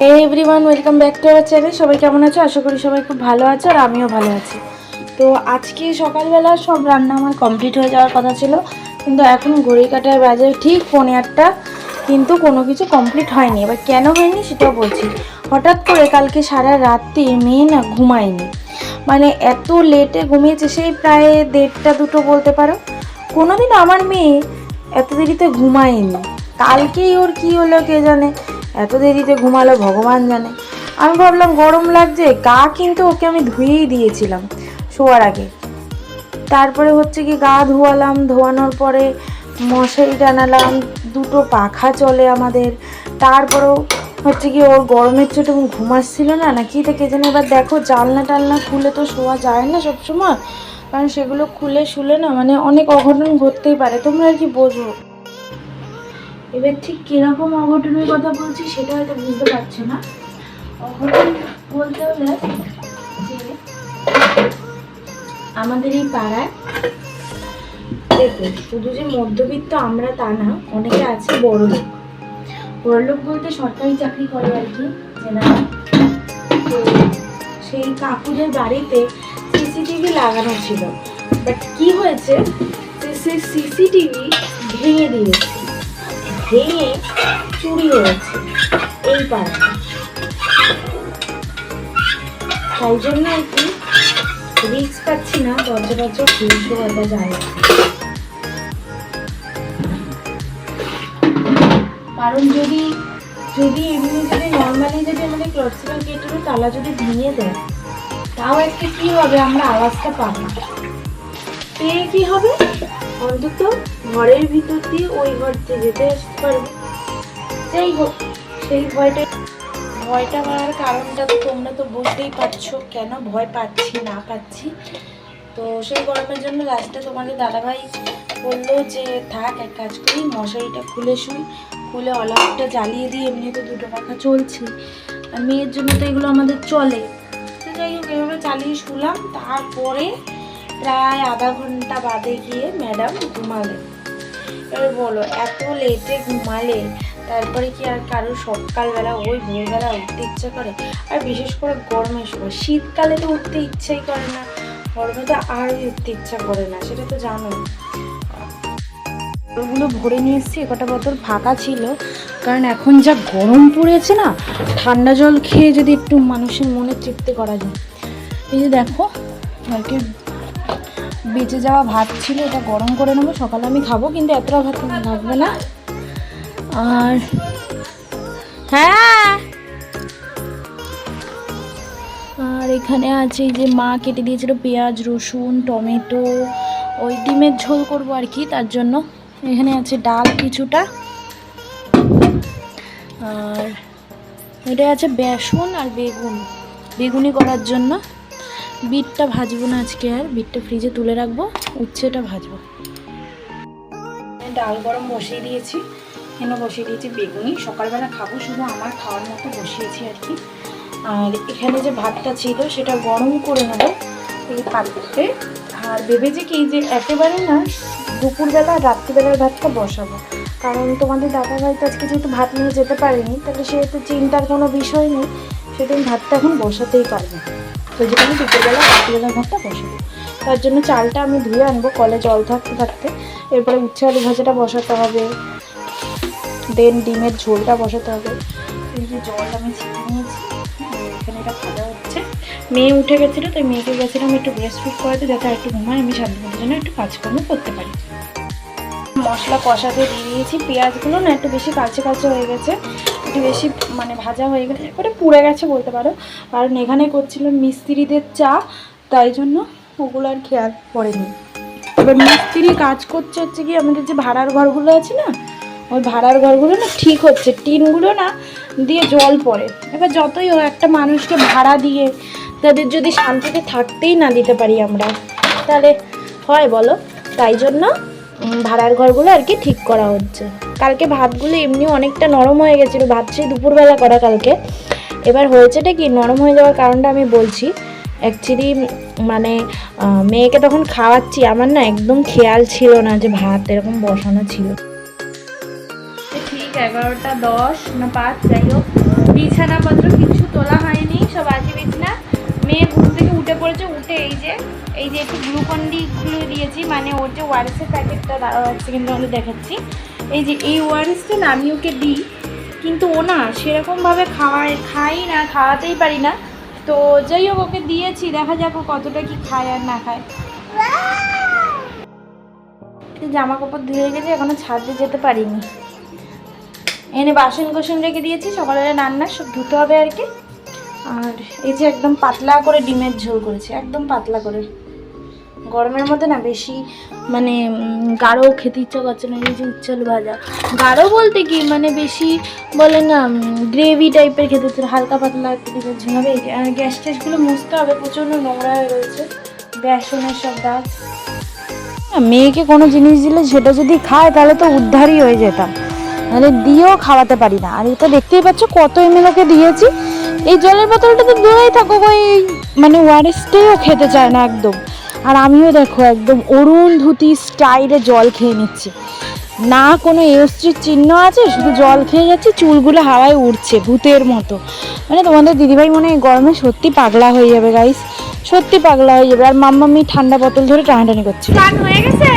Everyone welcome back to our channel সবাই কেমন আছো? আশা করি সবাই খুব ভালো আছো আর আমিও ভালো আছি। তো আজকে সকালবেলা সব রান্না আমার কমপ্লিট হয়ে যাওয়ার কথা ছিল। কিন্তু এখন ঘড়ি কাটায় বাজে ঠিক পৌনে আটটা। কিন্তু কোনো কিছু কমপ্লিট হয়নি। এবার কেন হয়নি সেটাও বলছি। হঠাৎ করে কালকে সারা রাত্রি মেয়ে না ঘুমায়নি। মানে এত লেটে ঘুমিয়েছে, সেই প্রায় দেড়টা দুটো বলতে পারো। কোনোদিন আমার মেয়ে এত দেরিতে ঘুমায়নি। কালকেই ওর কি হলো কে জানে? এত দেরিতে ঘুমালো ভগবান জানে। আমি ভাবলাম, গরম লাগছে, গা কিন্তু ওকে আমি ধুয়েই দিয়েছিলাম শোয়ার আগে। তারপরে হচ্ছে কি গা ধোয়ালাম, ধোয়ানোর পরে মশারি টানালাম, দুটো পাখা চলে আমাদের। তারপরেও হচ্ছে কি ওর গরমের চোটে ঘুমাচ্ছিল না না কি থেকে যেন এবার দেখো, জানলা টালনা খুলে তো শোয়া যায় না সবসময়। কারণ সেগুলো খুলে শুলে না মানে অনেক অঘটন ঘটতেই পারে। তোমরা আর কি বোঝো? এবার ঠিক কীরকম অঘটনের কথা বলছি সেটা হয়তো বুঝতে পারছ না। অঘটন বলতে হলে যে আমাদের এই পাড়ায়, দেখো, শুধু যে মধ্যবিত্ত আমরা তা না, অনেকে আছে বড় লোক। বড় লোক বলতে সরকারি চাকরি করে আর কি সেই কাকুদের বাড়িতে সিসিটিভি লাগানো ছিল। বাট কি হয়েছে? যে সেই সিসিটিভি ভেঙে দিয়েছে। ভেঙে চুরি হয়েছে। এই পাড়াতে তাই জন্য আর কি রিস্ক পাচ্ছি না, দরজা দরজা খুলতে বলা যায় কারণ যদি যদি এমনি যদি নর্মালি যদি আমাদের ক্লথসিপাল গেটেরও তালা যদি ভেঙে দেয়, তাও একটা কি হবে? আমরা আওয়াজটা পাবো পেয়ে কি হবে? অন্তত ঘরের ভিতর দিয়ে ওই ঘর যেতে আসতে পারব। যাই হোক, সেই ভয়টা ভয়টা হওয়ার কারণটা তো তোমরা তো বুঝতেই পারছ, কেন ভয় পাচ্ছি, না পাচ্ছি। তো সেই গরমের জন্য লাস্টে তোমাদের দাদাভাই বলল যে, থাক, এক কাজ করি, মশারিটা খুলে শুই। খুলে অলাউটটা জ্বালিয়ে দিই, এমনি তো দুটো পাখা চলছে। আর মেয়ের জন্য তো এগুলো আমাদের চলে। তো যাই হোক, এভাবে চালিয়ে শুলাম। তারপরে প্রায় আধা ঘণ্টা বাদে গিয়ে ম্যাডাম ঘুমালেন এবার বলো, এত লেটে ঘুমালে, তারপরে কি আর কারও সকালবেলা, ওই ভোরবেলা উঠতে ইচ্ছে করে? আর বিশেষ করে গরমের সময়, শীতকালে তো উঠতে ইচ্ছাই করে না গরমে তো আরই উঠতে ইচ্ছা করে না, সেটা তো জানো। ওগুলো ভরে নিয়ে এসেছি কটা বোতল ফাঁকা ছিল, কারণ এখন যা গরম পড়েছে না, ঠান্ডা জল খেয়ে যদি একটু মানুষের মনে তৃপ্তি করা যায়। এই যে দেখো কালকে বেঁচে যাওয়া ভাত ছিল, এটা গরম করে নেব, সকালে আমি খাব, কিন্তু এতটা ভাত লাগবে না। আর হ্যাঁ! আর এখানে আছে যে মা কেটে দিয়েছিল পেঁয়াজ, রসুন, টমেটো, ওই ডিমের ঝোল করব আর কি, তার জন্য। এখানে আছে ডাল কিছুটা। আর এটা আছে বেসন আর বেগুন, বেগুনি করার জন্য। বিটটা ভাজবো না আজকে আর, বিটটা ফ্রিজে তুলে রাখব, উচ্ছেটা ভাজবো। ডাল গরম বসিয়ে দিয়েছি, এখানে বসিয়ে দিয়েছি বেগুনি। সকালবেলা খাব, শুধু আমার খাওয়ার মতো বসিয়েছি আর কি। আর এখানে যে ভাতটা ছিল, সেটা গরম করে নেব এই পাত্রে। আর ভেবেছি কি যে একেবারে না, দুপুরবেলা রাত্রিবেলার ভাতটা বসাবো। কারণ তোমাদের দাদা ভাই তো আজকে যেহেতু ভাত নিয়ে যেতে পারেনি, তাহলে সেহেতু চিন্তার কোনো বিষয় নেই আমি ভাতটা এখন বসাতেই পারব। তো যেটা আমি দুপুরবেলা রাত্রিবেলার ভাতটা বসাবো তার জন্য চালটা আমি ধুয়ে আনব কলে জল থাকতে থাকতে। এরপরে উচ্ছে আলু ভাজাটা বসাতে হবে। দেন ডিমের ঝোলটা বসাতে হবে। এই যে জল আমি ছিটে নিয়েছি এখানে এটা ভাজা হচ্ছে। মেয়ে উঠে গেছিল, তাই মেয়েকে গেছিলাম একটু ব্রেস্ট ফিট করাতে, যাতে একটু ঘুমায়, আমি সাধ্যমতো জন্য একটু কাজকর্ম করতে পারি। মশলা কষাতে দিয়ে দিয়েছি। পেঁয়াজগুলো না একটু বেশি কাছে কাছে হয়ে গেছে। একটু বেশি মানে ভাজা হয়ে গেছে একবারে পুড়ে গেছে বলতে পারো। কারণ এখানে করছিলাম মিস্ত্রিদের চা, তাই জন্য ওগুলো আর খেয়াল পড়েনি এবার মিস্ত্রি কাজ করছে হচ্ছে কি, আমাদের যে ভাড়ার ঘরগুলো আছে না, ওই ভাড়ার ঘরগুলো না ঠিক হচ্ছে। টিনগুলো না দিয়ে জল পড়ে। এবার যতই হোক, একটা মানুষকে ভাড়া দিয়ে তাদের যদি শান্তিতে থাকতেই না দিতে পারি আমরা, তাহলে হয় বলো? তাই জন্য ভাড়ার ঘরগুলো আর কি ঠিক করা হচ্ছে। কালকে ভাতগুলো এমনি অনেকটা নরম হয়ে গেছিল ভাত সেই দুপুরবেলা করা কালকে। এবার হয়েছেটা কি? নরম হয়ে যাওয়ার কারণটা আমি বলছি। অ্যাকচুয়ালি মানে মেয়েকে তখন খাওয়াচ্ছি, আমার না একদম খেয়াল ছিল না যে ভাত এরকম বসানো ছিল। ঠিক, এগারোটা দশ, না পাঁচ, যাই হোক। বিছানাপত্র কিছু তোলা হয়নি, সব আছে বিছানা। মেয়ে ঘুম উঠে পড়েছে উঠে এই যে এই যে একটু গ্লুকন্ডিগুলো দিয়েছি মানে ওর যে ওয়ারেসের প্যাকেটটা এক সেকেন্ড তাহলে দেখাচ্ছি। এই যে এই ওয়ারেসটা না আমি ওকে দিই, কিন্তু ও না সেরকমভাবে খাওয়ায়, খাই না, খাওয়াতেই পারি না। তো যাই হোক, ওকে দিয়েছি, দেখা যাক ও কতটা কি খায় আর না খায়। জামা কাপড় ধুয়ে গেছে এখনও ছাদে যেতে পারিনি। এনে বাসন কোসন রেখে দিয়েছি, সকালবেলা রান্না সব ধুতে হবে আর কি। আর এই যে একদম পাতলা করে ডিমের ঝোল করেছি, একদম পাতলা করে। গরমের মধ্যে না বেশি মানে গাঢ় খেতে ইচ্ছা করছে না, এই যে উচ্ছল ভাজা। গাঢ় বলতে কি মানে বেশি বলে না গ্রেভি টাইপের খেতে ইচ্ছে হালকা পাতলা একটু ডিমের ঝোল হবে। গ্যাস ট্যাসগুলো মুছতে হবে, প্রচণ্ড নোংরা হয়ে রয়েছে, বেসনের সব দাগ। মেয়েকে কোনো জিনিস দিলে সেটা যদি খায়, তাহলে তো উদ্ধারই হয়ে যেতাম। নাহলে দিয়েও খাওয়াতে পারি না। আর এটা দেখতেই পাচ্ছ, কত এমএল ওকে দিয়েছি এই জলের বোতলটা তো দূরেই থাকো ওই মানে ওয়ারেসটাইও খেতে চায় না একদম। আর আমিও দেখো একদম অরুণ ধুতি স্টাইলে জল খেয়ে নিচ্ছি। না কোনো এসটির চিহ্ন আছে, শুধু জল খেয়ে যাচ্ছে, চুলগুলো হাওয়ায় উড়ছে ভূতের মতো। মানে তোমাদের দিদিভাই মনে হয় গরমে সত্যি পাগলা হয়ে যাবে গাইস সত্যি পাগলা হয়ে যাবে। আর মাম্মামি ঠান্ডা বোতল ধরে টানাটানি করছে। হয়ে গেছে?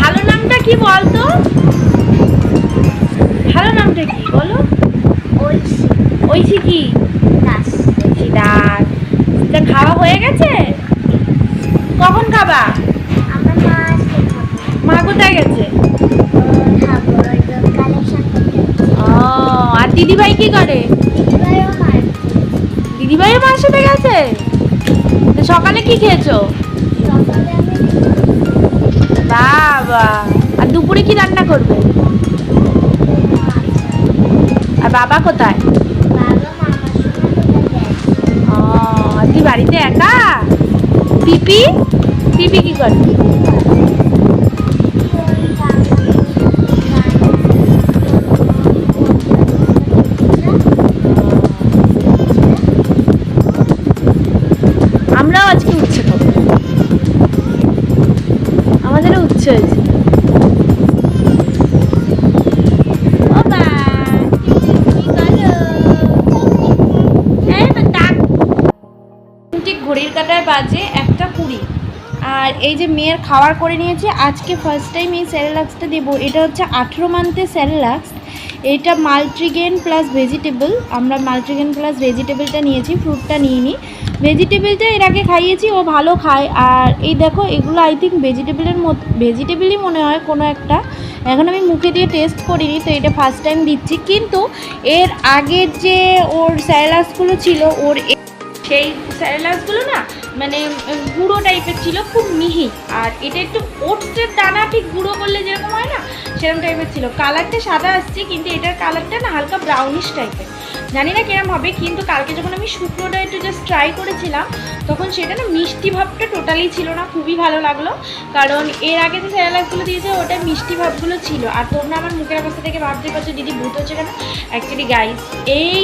ভালো নামটা কি বলতো? ভালো নামটা কি, বলো? ঐশী কি? ঐশী দাস। তা খাওয়া হয়ে গেছে? কখন খাবা? মা কোথায় গেছে? ও আর দিদিভাই কি করে? দিদিভাইও মার সাথে গেছে? সকালে কি খেয়েছো? বাবা আর দুপুরে কি রান্না করবে? আর বাবা কোথায়? বাড়িতে একা? পিপি? পিপি কি করে? এই যে মেয়ের খাবার করে নিয়েছি, আজকে ফার্স্ট টাইম এই স্যারেলাক্সটা দেবো। এটা হচ্ছে আঠেরো মান্থের স্যারেলাক্স এটা মাল্ট্রিগেন প্লাস ভেজিটেবল আমরা মাল্ট্রিগেন প্লাস ভেজিটেবলটা নিয়েছি ফ্রুটটা নিয়ে নিই ভেজিটেবলটা এর আগে খাইয়েছি, ও ভালো খায়। আর এই দেখো, এগুলো আই থিঙ্ক ভেজিটেবলের মধ্যে ভেজিটেবলই মনে হয় কোনো একটা। এখন আমি মুখে দিয়ে টেস্ট করিনি, তো এটা ফার্স্ট টাইম দিচ্ছি। কিন্তু এর আগের যে ওর স্যারেলাক্সগুলো ছিল, ওর সেই স্যারেলাক্সগুলো না মানে গুঁড়ো টাইপের ছিল, খুব মিহি। আর এটা একটু ওটসের দানা, ঠিক গুঁড়ো করলে যেরকম হয় না, সেরকম টাইপের ছিল। কালারটা সাদা আসছে, কিন্তু এটার কালারটা না, হালকা ব্রাউনিশ টাইপের জানি না কিরম হবে, কিন্তু কালকে যখন আমি শুকনোটা একটু জাস্ট ট্রাই করেছিলাম, তখন সেটা না মিষ্টি ভাবটা টোটালি ছিল না, খুবই ভালো লাগল। কারণ এর আগে যে স্যারেলাক্সগুলো দিয়েছে, ওটা মিষ্টি ভাবগুলো ছিল। আর তোমরা আমার মুখের অবস্থা থেকে ভাবতে পারছ, দিদি ভূত হচ্ছে কেন? অ্যাকচুয়ালি গাইস এই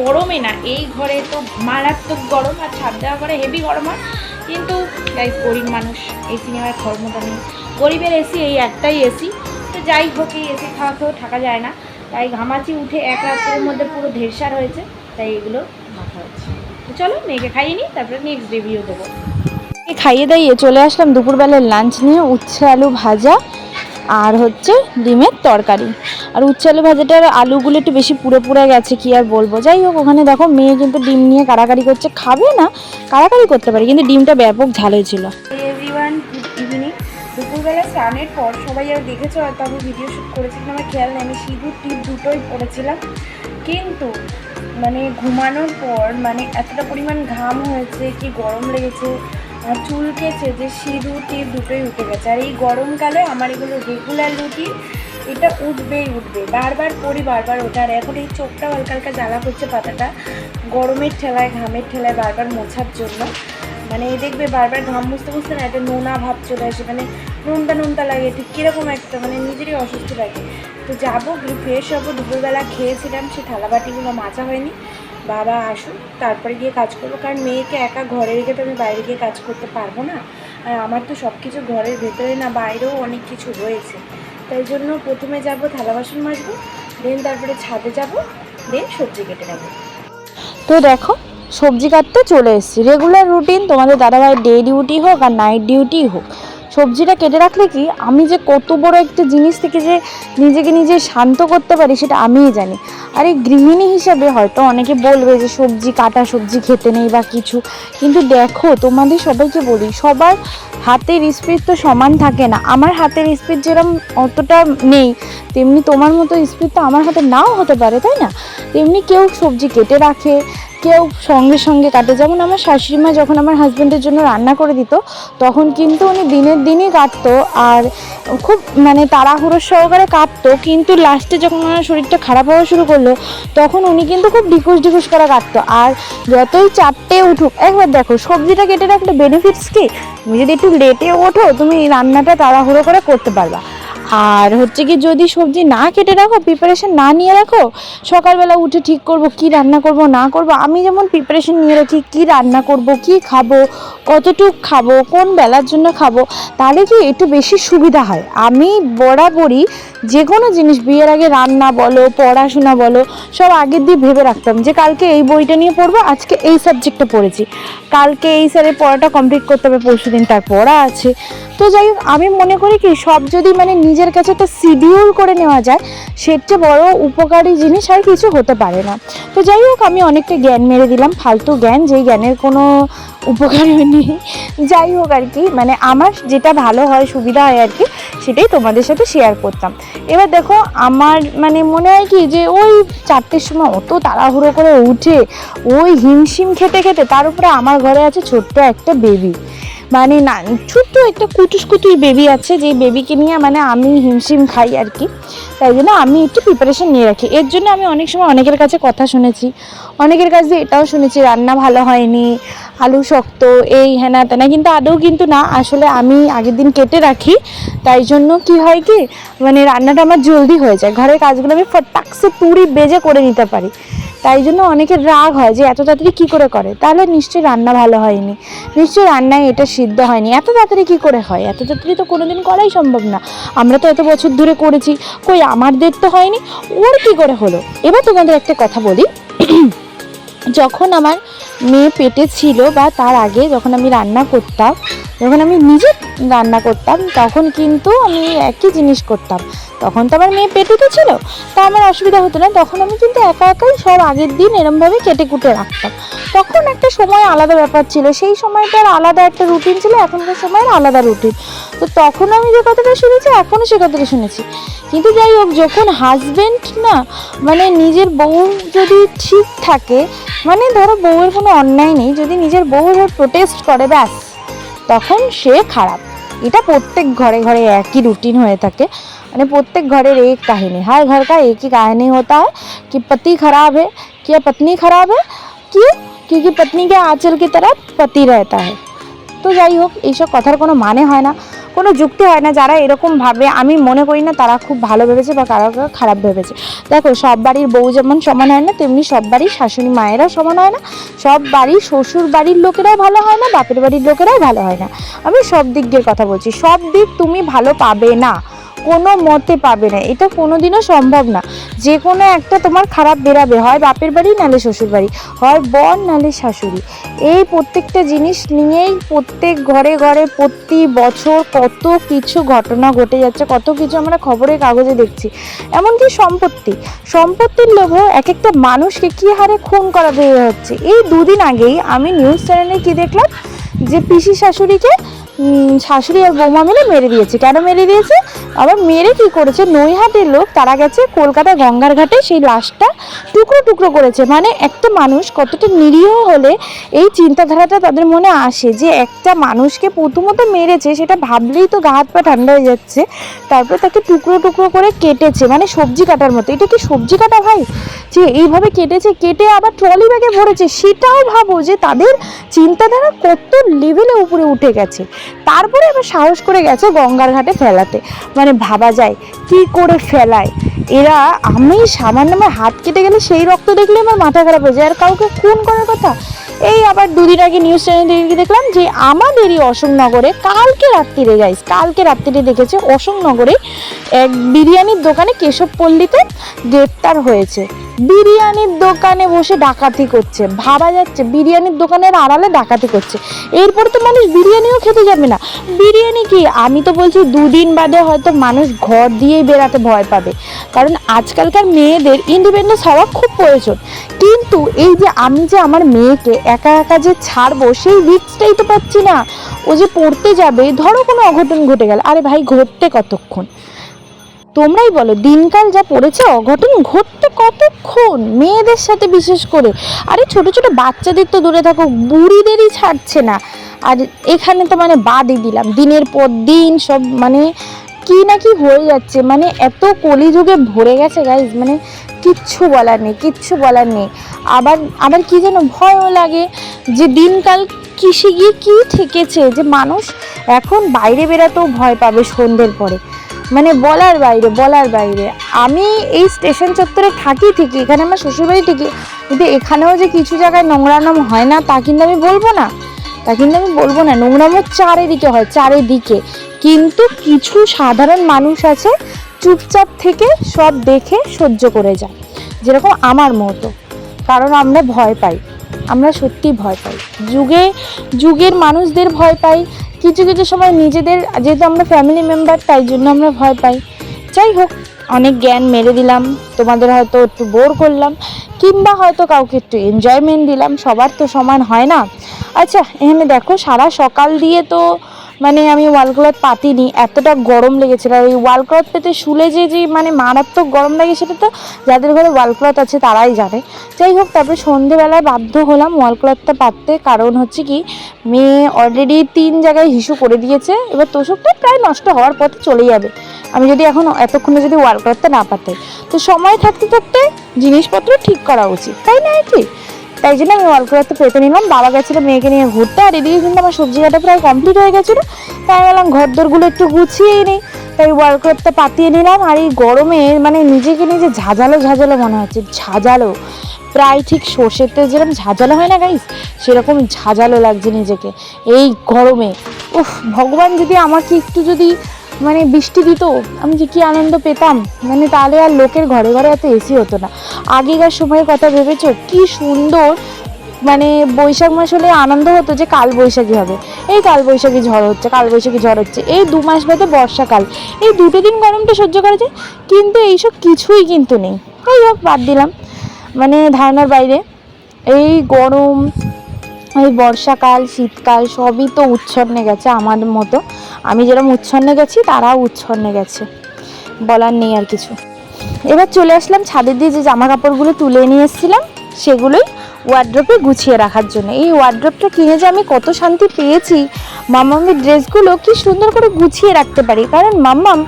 গরমে না। এই ঘরে তো মারাত্মক গরম আর ছাদ দেওয়া করে হেভি গরম হয়। কিন্তু গাইস গরিব মানুষ, এই সিনেমায় ক্ষমতা নেই গরিবের এসি এই একটাই এসি তো যাই হোক, এই এসি খাওয়া খেয়েও থাকা যায় না। তাই ঘামাচি উঠে এক রাত্রের মধ্যে পুরো ধেরসার হয়েছে। তাই এগুলো মাথা হচ্ছে। চলো, মেয়েকে খাইয়ে নিই, তারপরে নেক্সট রিভিউ দেবো। খাইয়ে দাইয়ে চলে আসলাম দুপুরবেলার লাঞ্চ নিয়ে, উচ্ছে আলু ভাজা। আর হচ্ছে ডিমের তরকারি। আর উচ্ছে আলু ভাজাটার আলুগুলো একটু বেশি পুরো পুরো গেছে, কি আর বলব? যাই হোক, ওখানে দেখো মেয়ে কিন্তু ডিম নিয়ে কাড়াকাড়ি করছে। খাবে না, কাড়াকাড়ি করতে পারে, কিন্তু ডিমটা ব্যাপক ঝাল হয়েছিল ইভিনিং দুপুরবেলা স্নানের পর সবাই আর দেখেছ, হয়তো আমি ভিডিও শ্যুট করেছিলাম আমার খেয়াল নেই, আমি সিঁদুর টিপ দুটোই পরেছিলাম। কিন্তু মানে ঘুমানোর পর মানে এতটা পরিমাণ ঘাম হয়েছে, কি গরম লেগেছে চুলকেছে যে সিঁদুর টিপ দুটোই উঠে গেছে। আর এই গরমকালে আমার এগুলো রেগুলার রুটিন এটা উঠবেই উঠবে। বারবার করি, বারবার ওঠে। আর এখন এই চোখটা হালকা হালকা জ্বালা করছে পাতাটা। গরমের ঠেলায়, ঘামের ঠেলায় বারবার মোছার জন্য। মানে দেখবে বারবার ঘাম মুছতে মুছতে না একটা নোনা ভাব চলে আসে। মানে নুনটা নুনটা লাগে, ঠিক কীরকম একটা মানে নিজেরই অসুস্থ লাগে। তো যাব ফ্রেশ হব। দুপুরবেলা খেয়েছিলাম, সে থালাবাটিগুলো মাজা হয়নি। বাবা আসুন তারপরে গিয়ে কাজ করব। কারণ মেয়েকে একা ঘরে রেখে তো আমি বাইরে গিয়ে কাজ করতে পারব না। আর আমার তো সব কিছু ঘরের ভেতরে না, বাইরেও অনেক কিছু রয়েছে। তাই জন্য প্রথমে যাব থালা বাসন মাজবো দেন তারপরে ছাদে যাব দিয়ে সবজি কেটে নেব। তো দেখো, সবজি কাটতে চলে এসেছি। রেগুলার রুটিন তোমাদের দাদাভাই ডে ডিউটি হোক আর নাইট ডিউটি হোক। সবজিটা কেটে রাখলে কি আমি যে কত বড় একটা জিনিস থেকে যে নিজেকে নিজে শান্ত করতে পারি সেটা আমিই জানি। আর এই গৃহিণী হিসাবে হয়তো অনেকে বলবে যে সবজি কাটা, সবজি খেতে নেই বা কিছু। কিন্তু দেখো, তোমাদের সবাইকে বলি, সবার হাতের স্পিড তো সমান থাকে না। আমার হাতের স্পিড যেরকম অতটা নেই, তেমনি তোমার মতো স্পিড তো আমার হাতে নাও হতে পারে, তাই না? তেমনি কেউ সবজি কেটে রাখে কেউ সঙ্গে সঙ্গে কাটে। যেমন আমার শাশুড়ি মা যখন আমার হাজব্যান্ডের জন্য রান্না করে দিত, তখন কিন্তু উনি দিনের দিনই কাটতো আর খুব মানে তাড়াহুড়োর সহকারে কাটতো। কিন্তু লাস্টে যখন ওনার শরীরটা খারাপ হওয়া শুরু করল, তখন উনি কিন্তু খুব ডিকুস ডিকুস করে কাটতো। আর যতই চারটে উঠুক, একবার দেখো, সবজিটা কেটে রাখলে বেনিফিটস কি? তুমি যদি একটু লেটে ওঠো, তুমি রান্নাটা তাড়াহুড়ো করে করতে পারবা। আর হচ্ছে কি যদি সবজি না কেটে রাখো প্রিপারেশন না নিয়ে রাখো, সকালবেলা উঠে ঠিক করব, কি রান্না করব, না করব, আমি যেমন প্রিপারেশন নিয়ে রাখি, কি রান্না করব, কি খাব কতটুক খাব, কোন বেলার জন্য খাব, তাহলে কি একটু বেশি সুবিধা হয়। আমি বরাবরই যে কোনো জিনিস, বিয়ের আগে রান্না বলো, পড়াশোনা বলো, সব আগের দিয়ে ভেবে রাখতাম যে কালকে এই বইটা নিয়ে পড়ব, আজকে এই সাবজেক্টটা পড়েছি। কালকে এই স্যারের পড়াটা কমপ্লিট করতে হবে, পরশু দিন তার পড়া আছে। তো যাই হোক, আমি মনে করি কি, সব যদি মানে নিজের কাছে একটা শিডিউল করে নেওয়া যায় চেয়ে বড় উপকারী জিনিস আর কিছু হতে পারে না। তো যাই হোক, আমি অনেকটা জ্ঞান মেরে দিলাম, ফালতু জ্ঞান, যেই জ্ঞানের কোনো উপকারী যাই হোক আর কি মানে আমার যেটা ভালো হয়, সুবিধা হয় আর কি, সেটাই তোমাদের সাথে শেয়ার করতাম। এবার দেখো, আমার মানে মনে হয় কি যে ওই চারটের সময় অত তাড়াহুড়ো করে উঠে, ওই হিমশিম খেতে খেতে তার উপরে আমার ঘরে আছে ছোট্ট একটা বেবি মানে না, ছোট্ট একটা কুটুস কুটুস বেবি আছে যে বেবিকে নিয়ে মানে আমি হিমশিম খাই আর কি। তাই জন্য আমি একটু প্রিপারেশন নিয়ে রাখি। এর জন্য আমি অনেক সময় অনেকের কাছে কথা শুনেছি, অনেকের কাছে এটাও শুনেছি, রান্না ভালো হয়নি আলু শক্ত, এই হ্যানা তেনা কিন্তু আদৌ কিন্তু না, আসলে আমি আগের দিন কেটে রাখি, তাই জন্য কি হয় কি মানে রান্নাটা আমার জলদি হয়ে যায়, ঘরের কাজগুলো আমি ফটাকসে তুড়ি বেজে করে নিতে পারি, তাই জন্য অনেকের রাগ হয় যে এত তাড়াতাড়ি কী করে করে, তাহলে নিশ্চয়ই রান্না ভালো হয়নি, নিশ্চয়ই রান্নায় এটা সিদ্ধ হয়নি, এত তাড়াতাড়ি কী করে হয়, এত তাড়াতাড়ি তো কোনো দিন করাই সম্ভব না, আমরা তো এত বছর ধরে করেছি, কই আমাদের তো হয়নি, ওর কী করে হলো, এবার তোমাদের একটা কথা বলি, যখন আমার মেয়ে পেটে ছিল বা তার আগে যখন আমি রান্না করতাম যখন আমি নিজে রান্না করতাম, তখন কিন্তু আমি একই জিনিস করতাম। তখন তো আমার মেয়ে পেটে তো ছিল, তা আমার অসুবিধা হতো না। তখন আমি কিন্তু একা একাই সব আগের দিন এরমভাবে কেটে কুটে রাখতাম। তখন একটা সময় আলাদা ব্যাপার ছিল। সেই সময়টার আলাদা একটা রুটিন ছিল, এখনকার সময়ের আলাদা রুটিন তো তখন আমি যে কথাটা শুনেছি, এখনও সে কথাটা শুনেছি। কিন্তু যাই হোক, যখন হাজব্যান্ড না মানে নিজের বউ যদি ঠিক থাকে মানে ধরো বউয়ের কোনো অন্যায় নেই, যদি নিজের বউ প্রোটেস্ট করে, ব্যাস। তখন সে খারাপ। এটা প্রত্যেক ঘরে ঘরে একই রুটিন হয়ে থাকে। মানে প্রত্যেক ঘরের এক কাহিনী। হর ঘর কা একই কাহিনী कहानी होता পতি খারাপ पति কি है পত্নী খারাপ खराब কি? कि क्योंकि पत्नी के পতি की तरफ তো যাই হোক, এইসব কথার কোনো মানে হয় না। কোনো যুক্তি হয় না যারা এরকমভাবে আমি মনে করি না তারা খুব ভালো ভেবেছে বা কারও খারাপ ভেবেছে। দেখো, সব বাড়ির বউ যেমন সমান হয় না, তেমনি সব বাড়ির শাশুড়ি মায়েরাও সমান হয় না। সব বাড়ির শ্বশুর বাড়ির লোকেরাও ভালো হয় না, বাপের বাড়ির লোকেরাও ভালো হয় না। আমি সব দিক দিয়ে কথা বলছি। সব দিক তুমি ভালো পাবে না। কোনো মতে পাবে না। এটা কোনোদিনও সম্ভব না। যে কোনো একটা তোমার খারাপ বেরাবে। হয় বাপের বাড়ি নালে শ্বশুর বাড়ি, হয় বর নালে শাশুড়ি। এই প্রত্যেকটা জিনিস নিয়েই প্রত্যেক ঘরে ঘরে প্রতি বছর কত কিছু ঘটনা ঘটে যাচ্ছে, কত কিছু আমরা খবরের কাগজে দেখছি। এমনকি সম্পত্তি। সম্পত্তির লোভে এক একটা মানুষকে কী হারে খুন করা বের হচ্ছে? এই দুদিন আগেই আমি নিউজ চ্যানেলে কি দেখলাম? যে পিসি শাশুড়িকে শাশুড়ি আর বৌমা মিলে মেরে দিয়েছে। কেন মেরে দিয়েছে? আবার মেরে কি করেছে? নৈহাটের লোক তারা গেছে কলকাতা গঙ্গার ঘাটে, সেই লাশটা টুকরো টুকরো করেছে। মানে একটা মানুষ কতটা নিরীহ হলে এই চিন্তাধারাটা তাদের মনে আসে যে একটা মানুষকে প্রথমত মেরেছে, সেটা ভাবলেই তো গা হাত পা ঠান্ডা হয়ে যাচ্ছে, তারপরে তাকে টুকরো টুকরো করে কেটেছে। মানে সবজি কাটার মতো। এটা কি সবজি কাটা ভাই? যে এইভাবে কেটেছে, কেটে আবার ট্রলি ব্যাগে ভরেছে, সেটাও ভাবো যে তাদের চিন্তাধারা কত লেভেলে উপরে উঠে গেছে। তারপরে আবার সাহস করে গেছে গঙ্গার ঘাটে ফেলাতে। মানে ভাবা যায় কি করে ফেলায়? এরা, আমি সামান্য আমার হাত কেটে গেলে সেই রক্ত দেখলে আমার মাথা খারাপ হয়ে যায়। আর কাউকে খুন করার কথা? এই আবার দুদিন আগে নিউজ চ্যানেল দেখলাম যে, আমাদেরই অশোকনগরে কালকে রাত্রিরে গাইস কালকে রাত্রিরে দেখেছে অশোকনগরে এক বিরিয়ানির দোকানে কেশবপল্লীতে গ্রেপ্তার হয়েছে। বিরিয়ানির দোকানে বসে ডাকাতি করছে, ভাবা যাচ্ছে বিরিয়ানির দোকানের আড়ালে ডাকাতি করছে। এরপর তো মানুষ বিরিয়ানিও খেতে যাবে না। বিরিয়ানি কি? আমি তো বলছি দুদিন বাদে হয়তো মানুষ ঘর দিয়েই বেরাতে ভয় পাবে। কারণ আজকালকার মেয়েদের ইন্ডিপেন্ডেন্স হওয়া খুব প্রয়োজন। কিন্তু এই যে আমি যে আমার মেয়েকে একা একা যে ছাড়বো, সেই রিস্কটাই তো পাচ্ছি না। ও যে পড়তে যাবে, ধরো কোনো অঘটন ঘটে গেল। আরে ভাই, ঘটতে কতক্ষণ? তোমরাই বলো, দিনকাল যা পড়েছে, অঘটন ঘটতে কতক্ষণ? মেয়েদের সাথে বিশেষ করে। আরে ছোট ছোট বাচ্চাদের তো দূরে থাকো, বুড়িদেরই ছাড়ছে না। আর এখানে তো মানে বাদই দিলাম। দিনের পর দিন সব মানে কি না কি হয়ে যাচ্ছে? মানে এত কলিযুগে ভরে গেছে গাইজ মানে কিচ্ছু বলার নেই, কিচ্ছু বলার নেই। আবার আবার কি যেন ভয়ও লাগে যে দিনকাল কৃষি গিয়ে কি থেকেছে? যে মানুষ এখন বাইরে বেরাতেও ভয় পাবে সন্ধ্যের পরে। মানে বলার বাইরে বলার বাইরে। আমি এই স্টেশন চত্বরে থাকি ঠিকই, এখানে আমার শ্বশুরবাড়ি ঠিকই, কিন্তু এখানেও যে কিছু জায়গায় নোংরানাম হয় না, তা কিন্তু আমি বলব না। তা কিন্তু আমি বলব না, নোংরামো চারিদিকে হয়, চারিদিকে। কিন্তু কিছু সাধারণ মানুষ আছে চুপচাপ থেকে সব দেখে সহ্য করে যায়। যেরকম আমার মতো। কারণ আমরা ভয় পাই। আমরা সত্যি ভয় পাই। যুগে, যুগের মানুষদের ভয় পাই। কিছু কিছু সময় নিজেদের, যেহেতু আমরা ফ্যামিলি মেম্বার তাই জন্য আমরা ভয় পাই। যাই হোক, অনেক জ্ঞান মেরে দিলাম। তোমাদের হয়তো একটু বোর করলাম। কিংবা হয়তো কাউকে একটু এনজয়মেন্ট দিলাম। সবার তো সমান হয় না। আচ্ছা এখানে দেখো, সারা সকাল দিয়ে তো মানে আমি ওয়াল ক্লথ পাতিনি, এতটা গরম লেগেছিল। আর ওই ওয়াল ক্লথ পেতে শুলে যে যে মানে মারাত্মক গরম লাগে সেটা তো যাদের ঘরে ওয়াল ক্লথ আছে তারাই জানে। যাই হোক, তারপরে সন্ধেবেলায় বাধ্য হলাম ওয়াল ক্লথটা পাততে। কারণ হচ্ছে কি, মেয়ে অলরেডি তিন জায়গায় হিসু করে দিয়েছে। এবার তোষকটা প্রায় নষ্ট হওয়ার পথে চলে যাবে। আমি যদি এখন এতক্ষণে যদি ওয়াল ক্লথটা না পাতাই। তো সময় থাকতে থাকতে জিনিসপত্র ঠিক করা উচিত। তাই না কি তাই জন্য আমি ওয়াল ক্লথটা পেতে নিলাম। বাবা গেছিল মেয়েকে নিয়ে ঘুরতে, আর এদিকে কিন্তু আমার সবজি কাটা প্রায় কমপ্লিট হয়ে গেছিল। তাই আমি বললাম ঘর দোরগুলো একটু গুছিয়েই নিই তাই ওয়াল ক্লথটা পাতিয়ে নিলাম, আর এই গরমে মানে নিজেকে নিজে ঝাঁঝালো ঝাঁঝালো মনে হচ্ছে, ঝাঁঝালো। প্রায় ঠিক সর্ষের তেল যেরকম ঝাঁঝালো হয় না গাইস সেরকম ঝাঁঝালো লাগছে নিজেকে। এই গরমে। উফ, ভগবান যদি আমাকে একটু যদি মানে বৃষ্টি দিত, আমি যে কি আনন্দ পেতাম। মানে তাহলে আর লোকের ঘরে ঘরে এত এসি হতো না। আগেকার সময়ের কথা ভেবেছো? কি সুন্দর। মানে বৈশাখ মাস হলে আনন্দ হতো যে কাল বৈশাখী হবে। এই কাল বৈশাখী ঝড় হচ্ছে, কাল বৈশাখী ঝড় হচ্ছে। এই দু মাস বাদে বর্ষাকাল। এই দুটো দিন গরমটা সহ্য করা যায়? কিন্তু এইসব কিছুই কিন্তু নেই। যাই হোক, বাদ দিলাম। মানে ধারণার বাইরে। এই গরম এই বর্ষাকাল, শীতকাল সবই তো উচ্ছন্নে গেছে আমার মতো। আমি যেরকম উচ্ছন্নে গেছি, তারাও উচ্ছন্নে গেছে। বলার নেই আর কিছু। এবার চলে আসলাম ছাদের দিয়ে যে জামা কাপড়গুলো তুলে নিয়ে এসেছিলাম, সেগুলোই ওয়ার্ড্রপে গুছিয়ে রাখার জন্য। এই ওয়ার্ড্রপটা কিনে যে আমি কত শান্তি পেয়েছি। মাম্মামের ড্রেসগুলো কি সুন্দর করে গুছিয়ে রাখতে পারি। কারণ মাম্মাম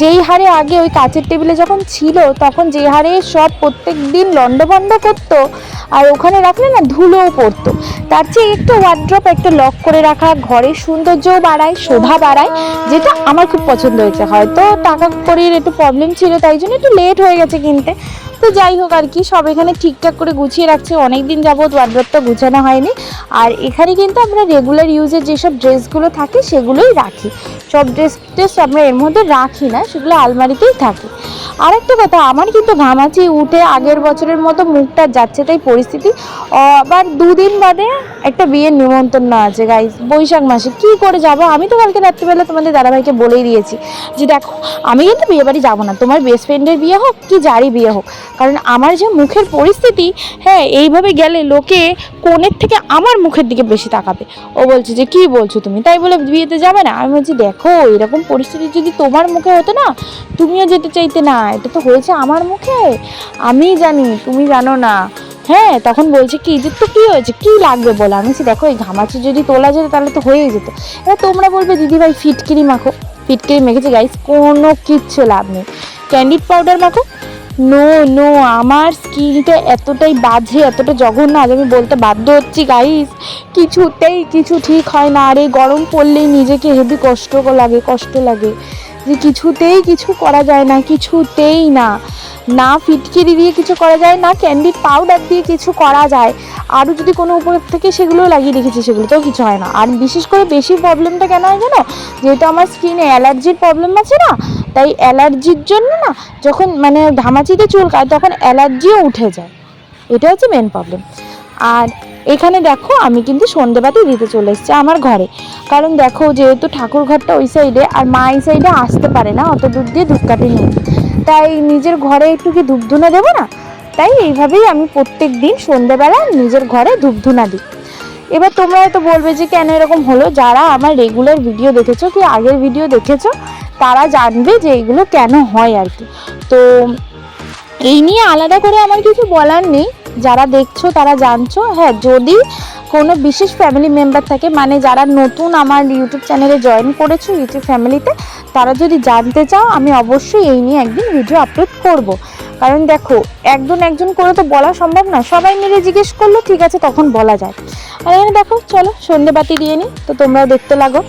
যেই হারে আগে ওই কাচের টেবিলে যখন ছিল, তখন যে হারে সব প্রত্যেক দিন লন্ডভন্ড করতো আর ওখানে রাখলে না ধুলোও পড়তো। তার চেয়ে একটু ওয়ার্ড্রপ একটা লক করে রাখা, ঘরের সৌন্দর্যও বাড়ায়, শোভা বাড়ায়, যেটা আমার খুব পছন্দ হয়েছে। হয়তো টাকা করির একটু প্রবলেম ছিল, তাই জন্য একটু লেট হয়ে গেছে কিনতে। তো যাই হোক আর কি, সব এখানে ঠিকঠাক করে গুছিয়ে রাখছে। অনেক দিন যাবত ওয়ার্ড্রপটা গুছানো হয়নি। আর এখানে কিন্তু আমরা রেগুলার ইউজের যেসব ড্রেসগুলো থাকে, সেগুলোই রাখি। সব ড্রেস টেস আমরা এর মধ্যে রাখি না, সেগুলো আলমারিতেই থাকে। আরেকটা কথা, আমার কিন্তু ঘামাচি উঠে আগের বছরের মতো মুখটা যাচ্ছে, তাই পরিস্থিতি। আবার দুদিন বাদে একটা বিয়ের নিমন্ত্রণ আছে গাইজ বৈশাখ মাসে। কি করে যাব? আমি তো কালকে রাত্রিবেলা তোমাদের দাদাভাইকে বলেই দিয়েছি যে, দেখো, আমি কিন্তু বিয়ে বাড়ি যাব না। তোমার বেস্ট ফ্রেন্ডের বিয়ে হোক, কি যারই বিয়ে হোক কারণ আমার যে মুখের পরিস্থিতি হ্যাঁ এইভাবে গেলে লোকে কোণের থেকে আমার মুখের দিকে বেশি তাকাবে। ও বলছে যে, কি বলছো তুমি? তাই বলে বিয়েতে যাবে না। আমি বলছি, দেখো, এরকম পরিস্থিতি যদি তোমার মুখে হতো না, তুমিও যেতে চাইতে না। এটা তো হয়েছে আমার মুখে। আমি জানি, তুমি জানো না। হ্যাঁ তখন বলছে, কি যে, তো কী হয়েছে? কী লাগবে বলো? আমি দেখো, এই ঘামাচি যদি তোলা যেত, তাহলে তো হয়েই যেত। এবার তোমরা বলবে দিদিভাই ফিটকিরি মাখো। ফিটকিরি মেখেছে গাইস কোনো কিচ্ছু লাভ নেই। ক্যান্ডিড পাউডার মাখো। নো নো আমার স্কিনটা এতটাই বাজে, এতটা জঘন্য, আজ আমি বলতে বাধ্য হচ্ছি গাইস কিছুতেই কিছু ঠিক হয় না, আর এই গরম পড়লেই নিজেকে হেভি কষ্ট লাগে কষ্ট লাগে। যে কিছুতেই কিছু করা যায় না, কিছুতেই না। না ফিটকিরি দিয়ে কিছু করা যায়, না ক্যান্ডিড পাউডার দিয়ে কিছু করা যায়। আরও যদি কোনো উপর থেকে সেগুলো লাগিয়ে রেখেছি, সেগুলোতেও কিছু হয় না। আর বিশেষ করে বেশি প্রবলেমটা কেন হয় জানো? যেহেতু আমার স্কিনে অ্যালার্জির প্রবলেম আছে না, তাই অ্যালার্জির জন্য না যখন মানে ঘামাচিতে চুলকায়, তখন অ্যালার্জিও উঠে যায়। এটা হচ্ছে মেন প্রবলেম আর এখানে দেখো আমি কিন্তু সন্ধেবাতি দিতে চলে এসেছি আমার ঘরে। কারণ দেখো যেহেতু ঠাকুর ঘরটা ওই সাইডে আর মা এই সাইডে আসতে পারে না, অত দূর দিয়ে ধূপকাঠি নিয়ে তাই নিজের ঘরে একটু কি ধূপধুনা দেবো না? তাই এইভাবেই আমি প্রত্যেক দিন সন্ধেবেলা নিজের ঘরে ধূপধুনা দিই। এবার তোমরা হয়তো বলবে যে কেন এরকম হলো? যারা আমার রেগুলার ভিডিও দেখেছ কি আগের ভিডিও দেখেছ, তারা জানবে যে এগুলো কেন হয় আর কি। তো এই নিয়ে আলাদা করে আমার কিছু বলার নেই। যারা দেখছ, তারা জানছো হ্যাঁ যদি কোনো বিশেষ ফ্যামিলি মেম্বার থাকে মানে যারা নতুন আমার ইউটিউব চ্যানেলে জয়েন করেছ ইউটিউব ফ্যামিলিতে তারা যদি জানতে চাও, আমি অবশ্যই এই নিয়ে একদিন ভিডিও আপলোড করব। কারণ দেখো, একজন একজন করে তো বলা সম্ভব না, সবাই মিলে জিজ্ঞেস করল, ঠিক আছে, তখন বলা যায় আর এখানে দেখো, চলো, সন্ধেবাতি দিয়ে নিই, তো তোমরাও দেখতে লাগো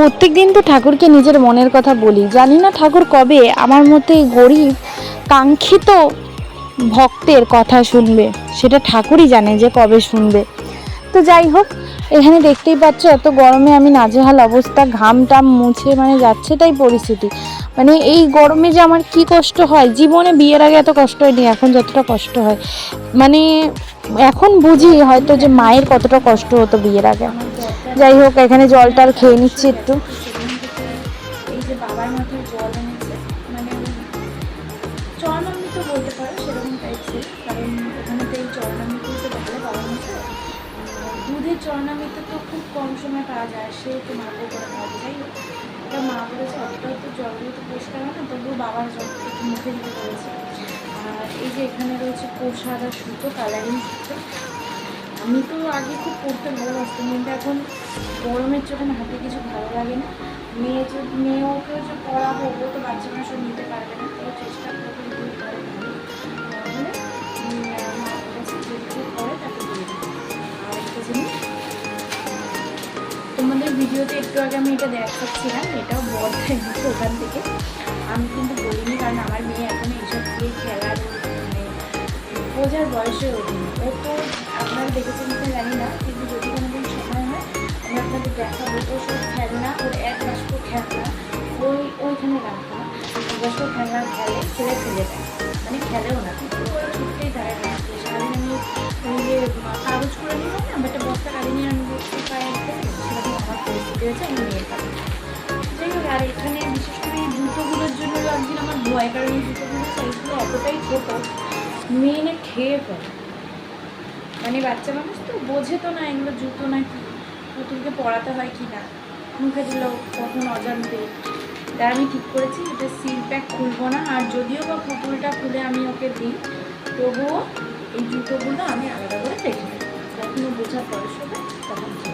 প্রত্যেক দিন তো ঠাকুরকে নিজের মনের কথা বলি। জানি না ঠাকুর কবে আমার মতে গরিব, কাঙ্ক্ষিত ভক্তের কথা শুনবে। সেটা ঠাকুরই জানে যে কবে শুনবে। তো যাই হোক, এখানে দেখতেই পাচ্ছ এত গরমে আমি নাজেহাল অবস্থা, ঘাম টাম মুছে মানে যাচ্ছে তাই পরিস্থিতি। মানে এই গরমে যে আমার কি কষ্ট হয়? জীবনে বিয়ের আগে এত কষ্ট হয়নি, এখন যতটা কষ্ট হয়। মানে এখন বুঝি হয়তো যে মায়ের কতটা কষ্ট হতো বিয়ের আগে। যাই হোক, এখানে জলটার খেয়ে নিচ্ছি একটু। মানে দুধের চরণামৃত তো খুব কম সময় পাওয়া যায়, সে তো মাকে খাওয়াবে যাই হোক ওটা মা বলেছে অতটাও তো জলগুলো তো পরিষ্কার হয় না, তবুও বাবার জল মুখে দিতে বলেছে। আর এই যে এখানে রয়েছে প্রসাদ আর সুতো, কালারিং সুতো। আমি তো আগে খুব পড়তে ভালোবাসতাম, কিন্তু এখন গরমের না হাতে কিছু ভালো লাগে না। মেয়ে যে মেয়েওকেও যে পড়াবো ও তো বাচ্চা মানুষ নিতে পারবে না তো চেষ্টা করব করে ভালো। তাহলে মা বলেছে যদি করে তাকে দিয়ে দেবো আর একটা জিনিস তোমাদের ভিডিওতে একটু আগে আমি এটা দেখাচ্ছিলাম, এটাও বড় এনেছে ওখান থেকে। আমি কিন্তু বলিনি, কারণ আমার মেয়ে এখন এইসব দিয়ে খেলার মানে বোঝার বয়সে ওঠেনি ও তো আপনারা দেখেছেন কিনা জানি না, কিন্তু যদি কোনোদিন সময় হয় আমি আপনাদের দেখাবো। ও সব খেলনা, ওর এক বাস্ক খেলনা, ওই ওইখানে রাখা এক বাস্ক খেলনা খেলে খেলে ফেলে দেয় মানে খেলেও না। কিন্তু ওরা ছুটতেই থাকে না। সারাদিন আমি ওই যে কাগজ করে নিই না একটা বস্তা কালি নিয়ে আমি এখানে জুতোগুলোর জন্য আমার কারণ এই জুতোগুলো খেয়ে মানে বাচ্চা মানুষ তো বোঝে তো না এগুলো জুতো না কি পুতুলকে পড়াতে হয় কি না। মুখে দিল, কখন অজান্তে। তাই আমি ঠিক করেছি, এটা সিল প্যাক খুলবো না, আর যদিও বা পুতুলটা খুলে আমি ওকে দিই, তবুও এই জুতোগুলো আমি আলাদা করে যাতে এখনও বোঝার বয়স হবে, তখন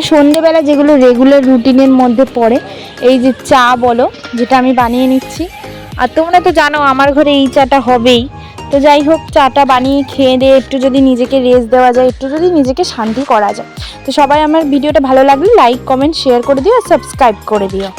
সন্ধেবেলা যেগুলো রেগুলার রুটিনের মধ্যে পড়ে, এই যে চা বলো, যেটা আমি বানিয়ে নিচ্ছি। আর তোমরা তো জানো, আমার ঘরে এই চাটা হবেই। তো যাই হোক, চাটা বানিয়ে খেয়ে দিয়ে একটু যদি নিজেকে রেস্ট দেওয়া যায়, একটু যদি নিজেকে শান্তি করা যায়। তো সবাই আমার ভিডিওটা ভালো লাগলে লাইক কমেন্ট শেয়ার করে দিও আর সাবস্ক্রাইব করে দিও।